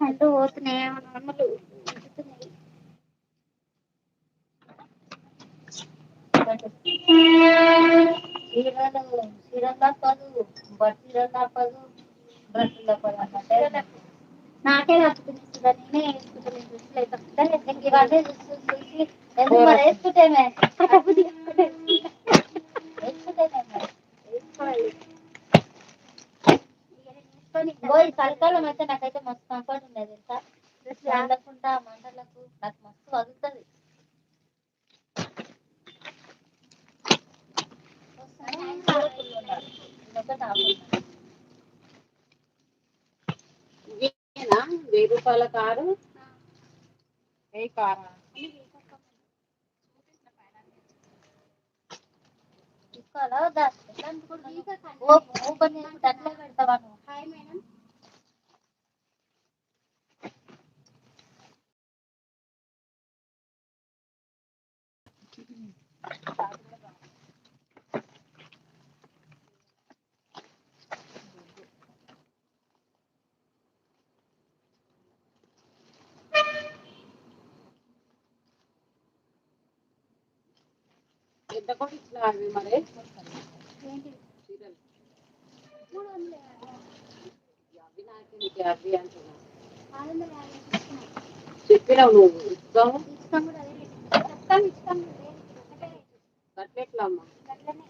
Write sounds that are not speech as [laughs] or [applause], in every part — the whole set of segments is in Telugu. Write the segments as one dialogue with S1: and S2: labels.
S1: కళ్ళు పోతున్నాయి నార్మల్ చీరలు చీరలు తప్పదు బట్టలు తప్పదు డ్రెస్సులు తప్పదు అన్నట్టే నాకే తప్పుతుంది నేనే వేసుకుంటాను డ్రెస్సులు అయితే ఇవన్నీ చూసి చూసి ఎందుకు మరి వేసుకుంటేనే? [laughs] వేసుకోవాలి. చలికాలం అయితే నాకైతే మస్తు కంఫర్ట్ ఉండేది తెలుసా? డ్రెస్ మంటలకు నాకు మస్తు వదులుతుంది.
S2: వెయ్యి రూపాయల కారు? ఏ కారా?
S1: తీసుకోవాలా వద్దా? ఎట్లా అనుకుంటున్నావు? ఓ- ఓపెన్ చేసుకుంటే అట్లే పెడతావా నువ్వు?
S2: ఎంత కూడా ఇట్లా అవి మరి. అవి నాకు నీకు అవి అంటున్నా. చెప్పినావు నువ్వు ఇస్తాము
S1: ఇస్తాం కూడా అదే రేటు. చెప్తాం ఇస్తాం కూడా అదే రేటు. ఒకటే రేటు.
S2: కట్లెట్లా అమ్మా
S1: అట్లనే.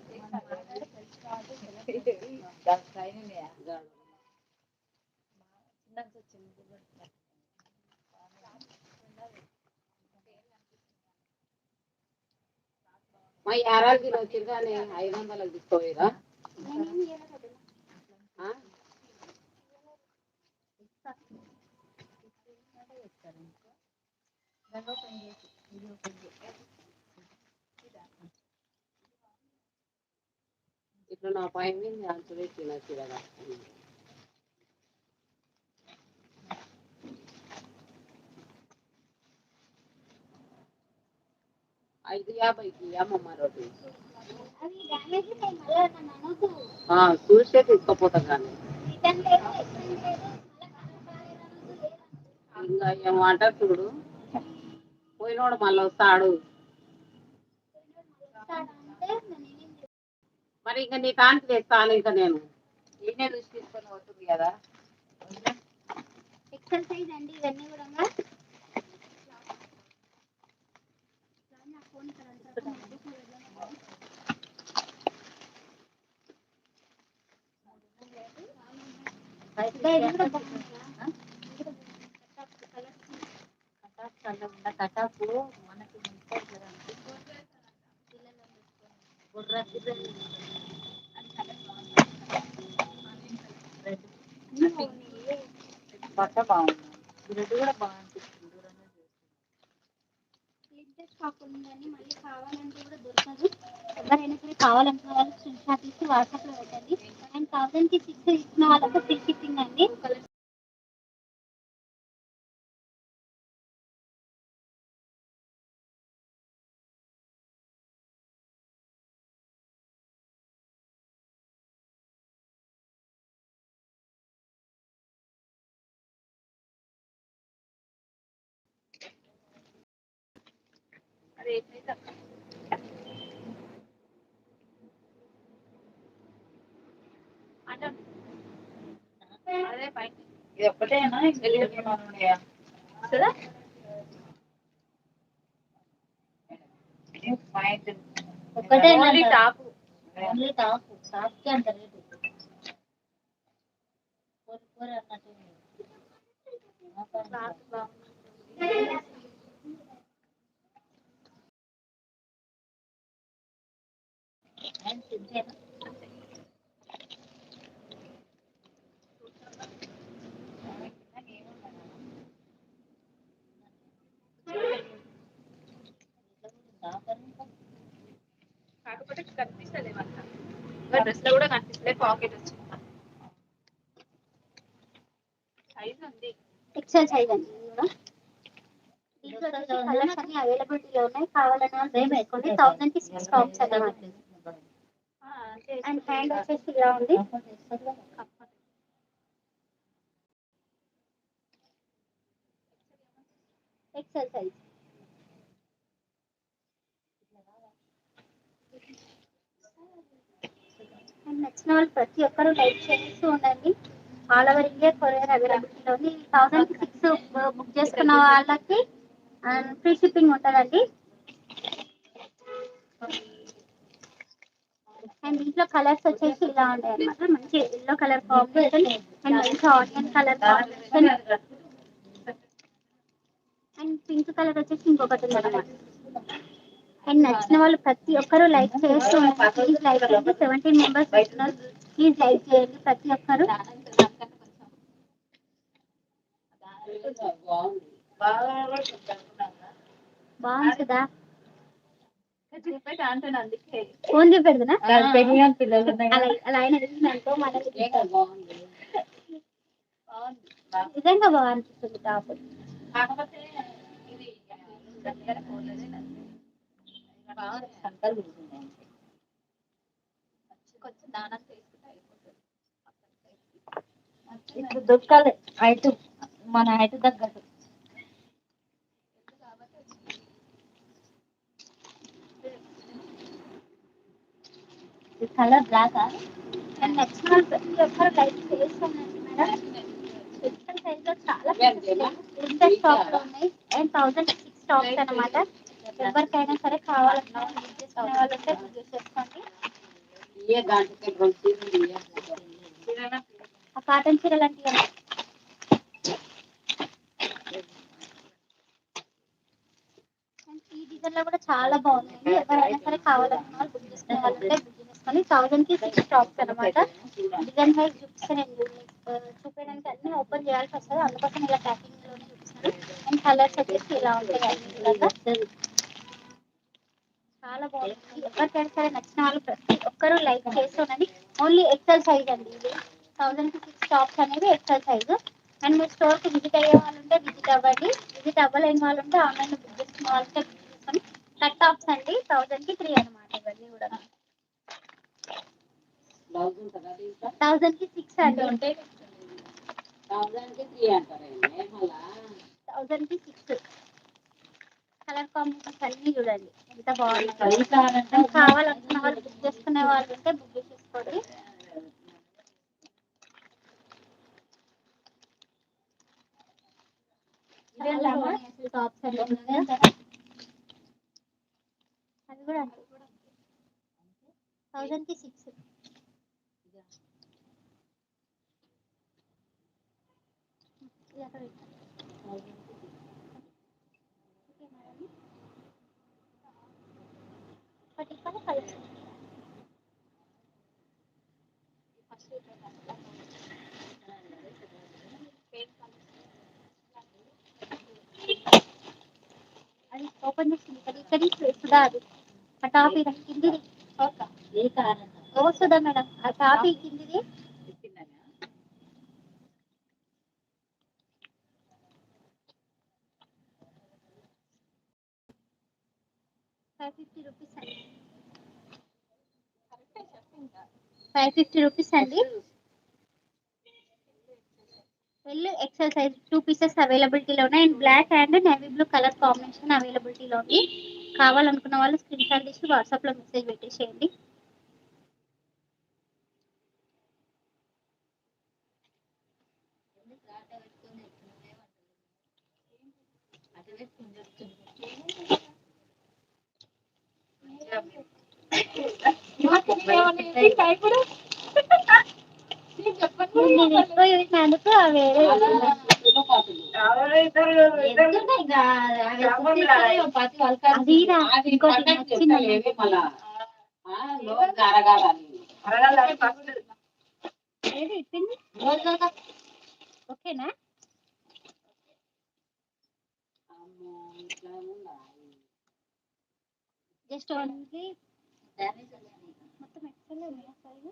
S2: గాడు. మా యారాలు కిలో వచ్చారు కానీ ఐదు వందలకు తీసుకోవేరా
S1: నేనేం చేయలేదు వదినా.
S2: ఆ? ఇట్లా నా పైన మీద అంచు పెట్టిన ఐదు యాభైకి అమ్మమ్మ రోడ్డు. చూసే తీసుకుపోతాం కానీ. ఇంకా ఏమంటారు చూడు. పోయినోడు మళ్ళీ వస్తాడు.
S1: నేనేం.
S2: మరి ఇంకా నీ కాంతి తెస్తాను ఇంకా నేను. ఈయనే చూసి తీసుకొని పోతుంది కదా.
S1: ఎక్సెల్ సైజ్ అండి? ఇవన్నీ కూడా నా ఫోన్ ఇక్కడ అంతా మెడిసిన్ వెళ్ళాను. అబ్బా, ఇది కూడా బాగుందా? ఇది కూడా బాగుంది. కటాఫ్ కలర్స్
S3: కటాపు మనకి ఉంటాయి కదా
S1: పిల్లలు పెట్టుకొని.
S3: బుర్ర పిల్లలు రెడ్
S1: అన్నీ బాగున్నాయి.
S3: బట్ట బాగుంది రెడ్ కూడా బాగుంటుంది దూరంగా చూస్తే.
S1: మళ్ళీ కావాలంటే కూడా దొరకదు. ఎవరైనా సరే కావాలనుకున్న వాళ్ళు స్క్రీన్ షాట్ తీసి వాట్సాప్లో పెట్టండి. అండ్ థౌసండ్కి సిక్స్ ఇచ్చిన వాళ్ళకు ఫ్రీ షిప్పింగ్ అండి
S3: ఇది ఒక్కటేనా ఇంకా ఏమైనా ఉన్నాయా ఇది పాయింట్
S1: ఒక్కటే
S3: ఓన్లీ
S1: టాప్
S3: ఓన్లీ టాప్ టాప్కి అంత రేటు ఫోర్ ఫోర్ అన్నట్టు ఉంది.
S1: ఎక్సెల్ సైజ్ అండి దీంట్లో కలర్స్ అన్ని అవైలబిలిటీలో ఉన్నాయి. కావాలని వాళ్ళు తీసుకోండి థౌసండ్ సిక్స్ టాప్స్ అన్నమాట హ్యాండ్ వచ్చేసి ఎక్సెల్ సైజ్ అండ్ నచ్చిన వాళ్ళు ప్రతి ఒక్కరు లైక్ చేస్తూ ఉండండి. ఆల్ ఓవర్ ఇండియా కొరియర్ అవైలబిలిటీలో ఉంది థౌసండ్ సిక్స్ బుక్ చేసుకున్న వాళ్ళకి ఫ్రీ షిప్పింగ్ ఉంటుందండి. అండ్ దీంట్లో కలర్స్ వచ్చేసి ఇలా ఉంటాయి అన్నమాట. మంచి ఎల్లో కలర్ కాంబినేషన్ అండ్ మంచి onion colour combination and pink colour వచ్చేసి ఇంకొకటి ఉందన్నమాట. అండ్ నచ్చిన వాళ్ళు ప్రతి ఒక్కరు లైక్ చేస్తూ ప్లీజ్ లైక్ చేయండి. సెవెంటీన్ మెంబర్స్ వస్తున్నారు ప్లీజ్ లైక్ చేయండి. ప్రతి ఒక్కరు.
S3: అందుకే
S1: ఫోన్
S3: ఉన్నాయి
S1: అలా ఆయన మనకి నిజంగా బాగా అనిపిస్తుంది టాప్
S3: కాకపోతే ఇది దగ్గర పోలేదే బాగుంది సంకల్ కూర్చుంది కొంచెం దానం చేసుకుంటే అయిపోతుంది ఇప్పుడు దొరకాలి హైట్ మన హైట్ తగ్గట్టు కలర్ బ్లాక్
S1: అండ్ నచ్చిన వాళ్ళు ప్రతి ఒక్కరు లైక్ చేస్తున్నాను మేడం ఎక్సెల్ సైజ్లో చాలా లిమిటెడ్ స్టాక్లో ఉన్నాయి అండ్ థౌసండ్ సిక్స్ స్టాక్స్ అన్నమాట ఎవరికైనా సరే కావాలన్నా బుక్ చేసుకునే వాళ్ళు ఉంటే బుక్ చేసేసుకోండి.
S2: ఏ దాంట్లో రెండు
S1: ఆ కాటన్ చీరలు అంటే ఇవ్వండి. అండ్ ఈ డిజైన్లో కూడా చాలా బాగుందండి ఎవరైనా సరే కావాలన్న వాళ్ళు బుక్ చేసుకునే వాళ్ళు ఉంటే బుక్ చేసుకొని థౌసండ్కి సిక్స్ స్టాక్స్ అన్నమాట. డిజైన్ వైజ్ చూపిస్తానండి ఆ, చూపించడానికి అన్ని ఓపెన్ చేయాల్సి వస్తుంది. అందుకోసం ఇలా ప్యాకింగ్లోనే చూపిస్తాను. అండ్ కలర్స్ వచ్చేసి ఇలా ఉంటాయి అన్ని ఎవరికైనా సరే నచ్చిన వాళ్ళు ప్రతి ఒక్కరూ లైక్ చేస్తుండండి ఓన్లీ ఎక్సెల్ సైజ్ అండి ఇది థౌసండ్కి సిక్స్ టాప్స్ అనేవి ఎక్సెల్ సైజ్ అండ్ మీరు స్టోర్కి విజిట్ అయ్యే వాళ్ళు ఉంటే విజిట్ అవ్వండి విజిట్ అవ్వలేని వాళ్ళు ఉంటే ఆన్లైన్ బుక్ చేసుకున్న వాళ్ళు బుక్ చేసుకొని కట్ టాప్స్ అండి థౌసండ్కి త్రీ అనమాట ఇవన్నీ కూడా థౌసండ్కి సిక్స్ అండి
S2: థౌసండ్
S1: థౌసండ్కి సిక్స్ కలర్ కాంబినేషన్స్ అన్ని చూడండి. ఎంత బాగుంది
S3: అది కావాలంటే
S1: అండ్ కావాలనుకున్న వాళ్ళు బుక్ చేసుకునే వాళ్ళు ఉంటే బుక్ చేసేసుకోండి చాలా బాగున్నాయి. అసలు టాప్స్ అన్ని కూడా. అది కూడా అంతే. థౌసండ్కి సిక్స్ బట్ ఇక్కడ కలర్స్ అది ఓపెన్ చేసింది సుధా అది ఆ టాపీ కిందిది ఓ సుధా మేడం ఆ టాపీ కిందిది ఫైవ్ ఫిఫ్టీ రూపీస్ అండి ఫైవ్ ఫిఫ్టీ రూపీస్ అండి. L XL size two pieces అవైలబిలిటీలో ఉన్నాయి. And black and navy blue colour combination అవైలబిలిటీలో ఉంది. కావాలనుకున్న వాళ్ళు స్క్రీన్ షాట్ తీసి వాట్సాప్లో మెసేజ్ పెట్టేసేయండి. Thank you. చూసినందుకు వేరే ఓకేనా జస్ట్ ఓన్లీ మొత్తం ఎక్సెల్ ఉన్నాయా size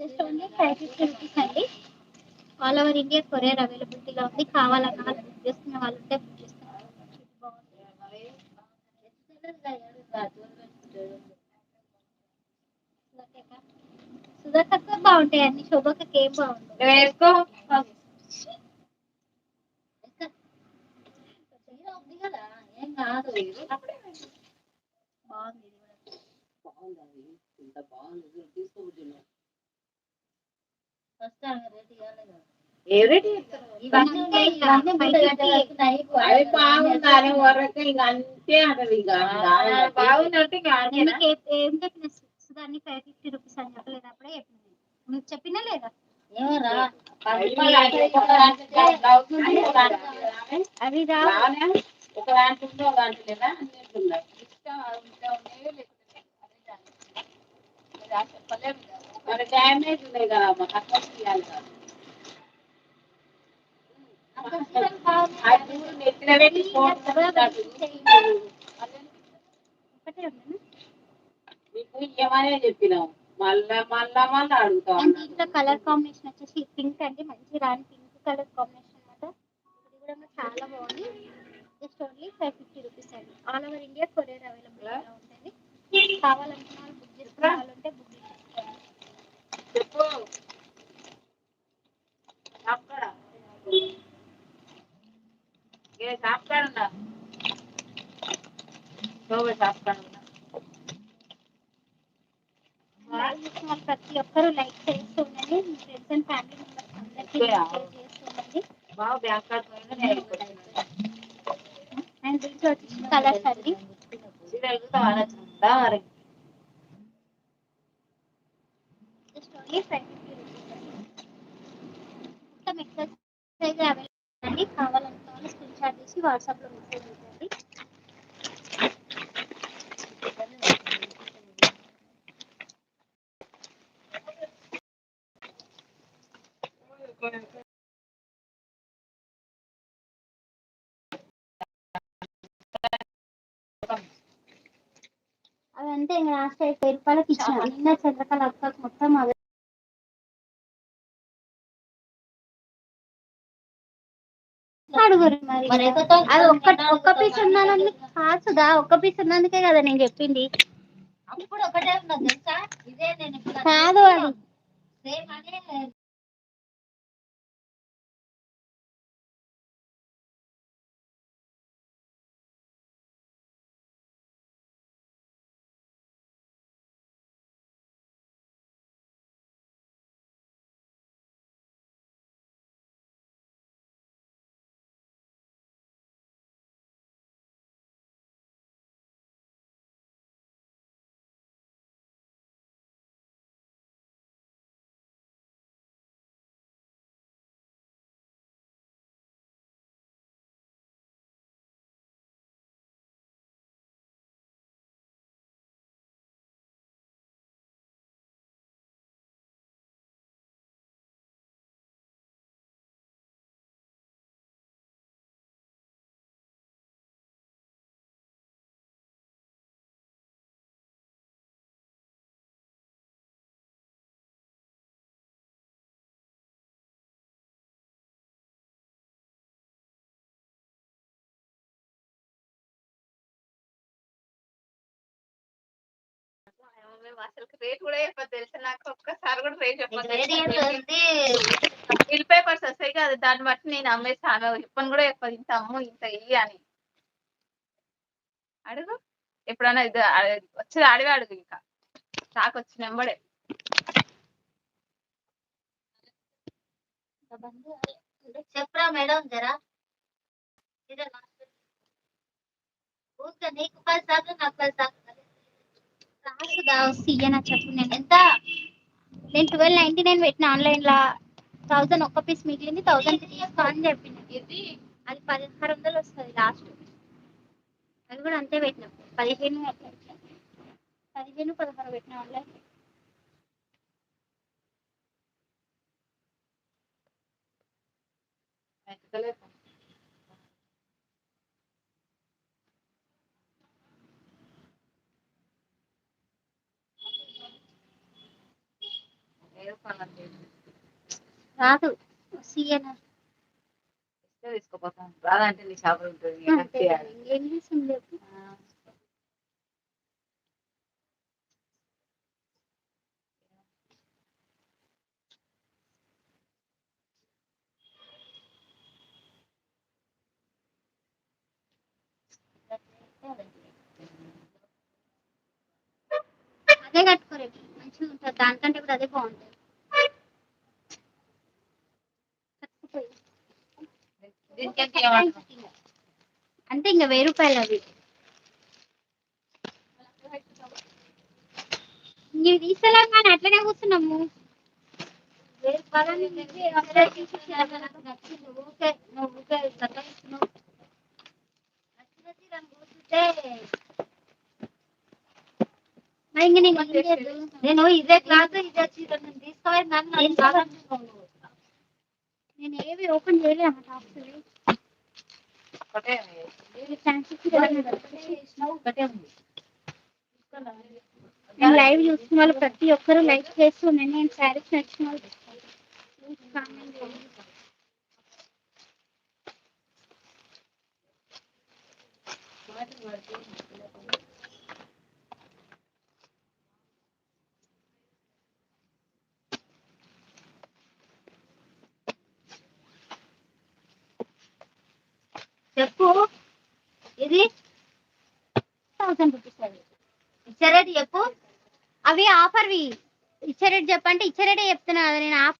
S1: just only five fifty rupees అండి ఆల్ ఓవర్ ఇండియా కొరియర్ అవైలబిలిటీలో ఉంది కావాలన్న వాళ్ళు బుక్ చేసుకునే వాళ్ళు ఉంటే బుక్ చేసుకునే సుధాకర్ బాగుంటాయి అన్ని. శోభకి ఏం బాగుంటాయి
S2: వేసుకో.
S1: ఉంది కదా ఏం కాదు
S2: బాగుంది ఇంత బాగుంది తీసుకోబుద్ది
S1: ఫస్ట్ రేట్ ఇవ్వాలి
S2: ఏ రేట్ చెప్తారు
S1: ఇవన్నీ ఇవన్నీ మూడు గంటలు వస్తున్నాయి.
S2: అది బాగుంది అని వరకు ఇక అంతే అంటది
S1: నీకు ఏ- చెప్పిన ఫైవ్ ఫిఫ్టీ రూపీస్ అని చెప్పలేదు? అప్పుడే చెప్పిన నీకు చెప్పినా లేదా? ఏమరా అవి
S2: ఒక దాంట్లో ఉంటే ఒక దాంట్లో లేదా? అన్నింటి ఉన్నాయి
S3: ఇష్టం ఉన్నాయో లేకపోతే చెప్పలేము కదా.
S2: మరి డ్యామేజ్ ఉన్నాయి కదా అమ్మ తక్కువ చేయాలి కదా. అది నెత్తిన పెట్టి ఫోటో
S1: ఒకటే ఉంది
S2: నీకు ఇవ్వమనే చెప్పినాం మళ్ళా మళ్ళా మళ్ళా అడుగుతాం
S1: అండ్ దీంట్లో కలర్ కాంబినేషన్ వచ్చేసి పింక్ అండి. మంచి రాని పింక్ కలర్ కాంబినేషన్ అన్నమాట. ఇది కూడా చాలా బాగుంది. Just only five fifty rupees అండి. All over India courier available ఉంటుంది కావాలనుకున్న వాళ్ళు బుక్ చేసుకోవాలంటే బుక్ చేసుకోండి
S2: చెప్పు. అక్కడ ఏ సాఫ్ట్వేర్ ఉందా ఉందా
S1: చేసిన ప్రతి ఒక్కరూ లైక్ చేస్తూ ఉండండి మీ ఫ్రెండ్స్ అండ్ ఫ్యామిలీ మెంబర్స్ అందరికీ షేర్ చేస్తూ ఉండండి
S2: బాగా బ్యాంక్ కార్డ్ పోయినా నేను అయిపోయింది
S1: అండ్. దీంట్లో వచ్చేసి కలర్స్ అండి మొత్తం ఎక్సర్సైజ్ అవైలబుల్ అండి. కావాలనుకున్న వాళ్ళు స్క్రీన్ షాట్ చేసి వాట్సాప్లో మెసేజ్ చేయండి అదంతే ఇంకా లాస్ట్ ఐదు వేల రూపాయలకి ఇచ్చిన నిన్న చంద్రకళ అక్కకు మొత్తం అవే అడుగురు మరి. అది ఒక్క ఒక్క పీస్ ఉన్నానని కాసుదా ఒక్క పీస్ ఉన్నందుకే కదా నేను చెప్పింది.
S3: అప్పుడు ఒకటే ఉన్నది తెలుసా? ఇదే నేను ఇప్పుడు
S1: కాదు అది
S4: అసలు రేట్ కూడా చెప్పదు తెలుసా? నాకు ఒక్కసారి కూడా రేట్ చెప్పదు బిల్ పేపర్స్ వస్తాయి కదా దాన్ని బట్టి నేను అమ్మేస్తాను చెప్పని కూడా చెప్పదు ఇంత అమ్ము ఇంత ఇయ్యి అని. అడుగు. ఎప్పుడన్నా ఇది వచ్చేది అడిగి అడుగు ఇంకా. స్టాక్ వచ్చిన వెంబడే
S3: చెప్పరా మేడం జరా? ఊరికే నీకు పది సార్లు నాకు పది సార్లు.
S1: రాసుదా సీయనా చెప్పు నేను ఎంత నేను ట్వెల్వ్ నైన్టీ నైన్ పెట్టిన ఆన్లైన్ లా థౌసండ్ ఒక్క పీస్ మిగిలింది థౌసండ్ తీసుకో అని చెప్పిన అది పదహారు వందలు వస్తుంది లాస్ట్ అది కూడా అంతే పెట్టిన పదిహేను. పదిహేను పదహారు పెట్టిన ఆన్లైన్
S2: ఎక్కలేదు.
S1: రాదు అదే కట్టుకోరే మంచిగా ఉంటుంది దానికంటే కూడా అదే బాగుంటుంది అంటే ఇంకా వెయ్యి రూపాయలు అవి. ఇవి తీసేలాం కానీ అట్లనే కూర్చున్నాము. నువ్వు మరి నేను నేను ఇదే క్లాత్ ఇదే చీర నేను తీసుకోవాలి నన్ను నేను కాదంటున్నాను. నేను ఏవి ఓపెన్ చేయలేము టాప్స్
S2: ఒకటే
S1: ఫ్యాన్సీ చీరలు
S2: ఒకటే ఉంది
S1: నేను లైవ్ చూస్తున్న వాళ్ళు ప్రతి ఒక్కరు లైక్ చేస్తున్నాను నేను శారీస్ నచ్చిన వాళ్ళు please comment చేయండి. చెప్పు. ఇది థౌసండ్ రూపీస్ అది. ఇచ్చే రేటు చెప్పు. అవి ఆఫర్వి ఇచ్చే రేటు చెప్పంటే ఇచ్చే రేటే చెప్తున్నా కదా నేను ఆఫర్